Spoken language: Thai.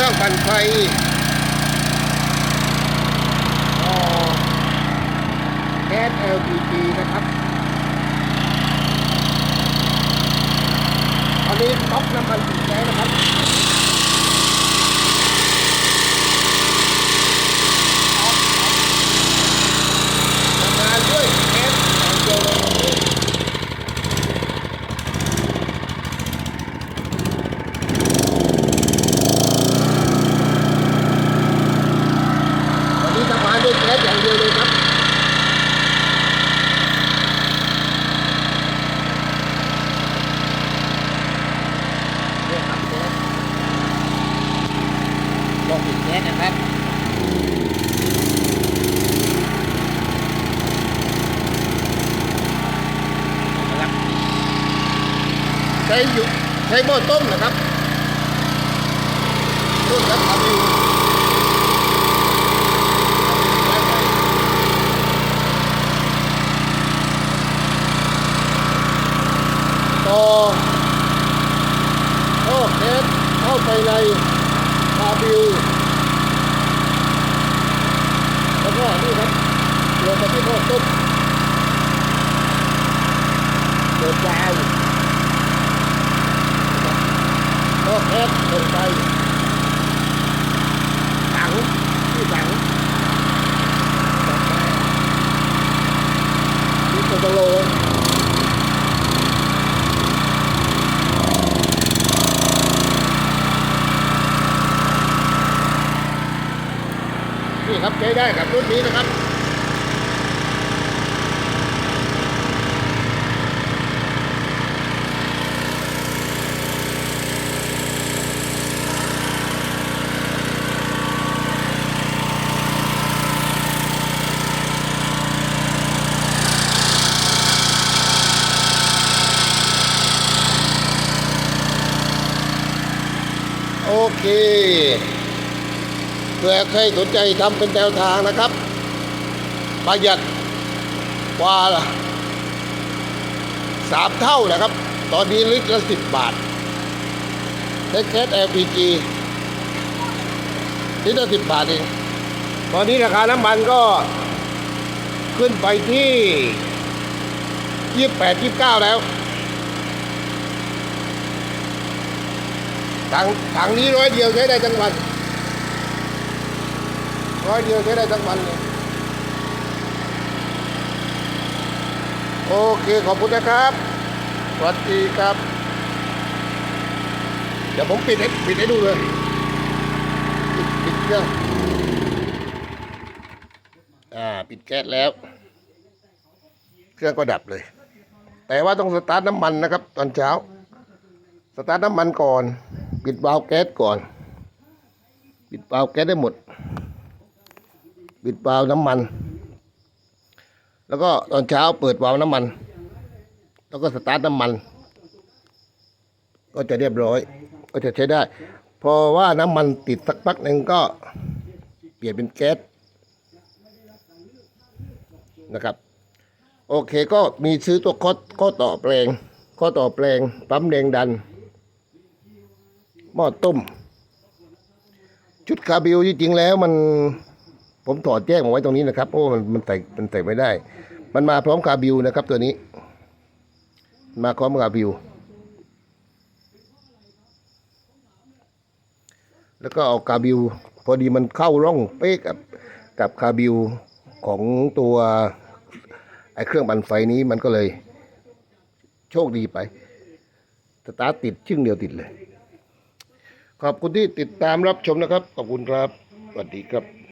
ครื่องปั่นไฟแก๊ส LPG นะครับ ตอนนี้ต๊อกน้ำมันติดแล้วนะครับ ทำงานด้วยแก๊สไฮโดรเจนวัน นี้ทำงานด้วยแก๊สอย่างเดียวเลยครับ เนี่ยครับแก๊สลองปิดแก๊สนะครับ นะครับใช้อยู่ใช้หม้อต้มนะครับต้มแล้วทำอยู่ต่อโอ้เทปเข้าไป ในคาบิวแล้วก็นี่ครับลงมาที่หม้อตุ๊บเปิดวาล์วก็แคบลงไปถังที่ถังที่ตะโลง นี่ครับใช้ได้กับรุ่นนี้นะครับโอเค เผื่อใครสนใจทำเป็นแนวทางนะครับ ประหยัดกว่าสามเท่านะครับ ตอนนี้ลิตรละสิบบาทใช้แก๊ส LPG ลิตรละสิบบาทเอง ตอนนี้ราคาน้ำมันก็ขึ้นไปที่ยี่สิบแปดยี่สิบเก้าแล้วถังถังนี้ร้อยเดียวใช้ได้ทั้งวัน ร้อยเดียวใช้ได้ทั้งวันเลยโอเคขอบคุณนะครับสวัสดีครับ เดี๋ยวผมปิดให้ปิดให้ดูเลยปิดปิดเครื่องอ่าปิดแก๊สแล้ว เครื่องก็ดับเลย แต่ว่าต้องสตาร์ทน้ำมันนะครับ ตอนเช้า สตาร์ทน้ำมันก่อน ปิดวาล์วแก๊สก่อน ปิดวาล์วแก๊สได้หมด ปิดวาล์วน้ำมัน แล้วก็ตอนเช้าเปิดวาล์วน้ำมัน แล้วก็สตาร์ทน้ำมัน ก็จะเรียบร้อย ก็จะใช้ได้พอว่าน้ำมันติดสักพักหนึ่งก็เปลี่ยนเป็นแก๊สนะครับ โอเคก็มีซื้อตัวข้อข้อต่อแปลงข้อต่อแปลง ปั๊มแรงดัน หม้อต้ม ชุดคาบิวจริงๆแล้วมัน ผมถอดแยกมาไว้ตรงนี้นะครับเพราะว่ามันมันใส่มันใส่ไม่ได้ มันมาพร้อมคาบิวนะครับ ตัวนี้ มาพร้อมคาบิว แล้วก็เอาคาบิว พอดีมันเข้าร่องเป๊กกับกับคาบิวของตัวไอ้เครื่องปั่นไฟนี้มันก็เลย โชคดีไปสตาร์ติดชึ่งเดียวติดเลย ขอบคุณที่ติดตามรับชมนะครับ ขอบคุณครับ สวัสดีครับ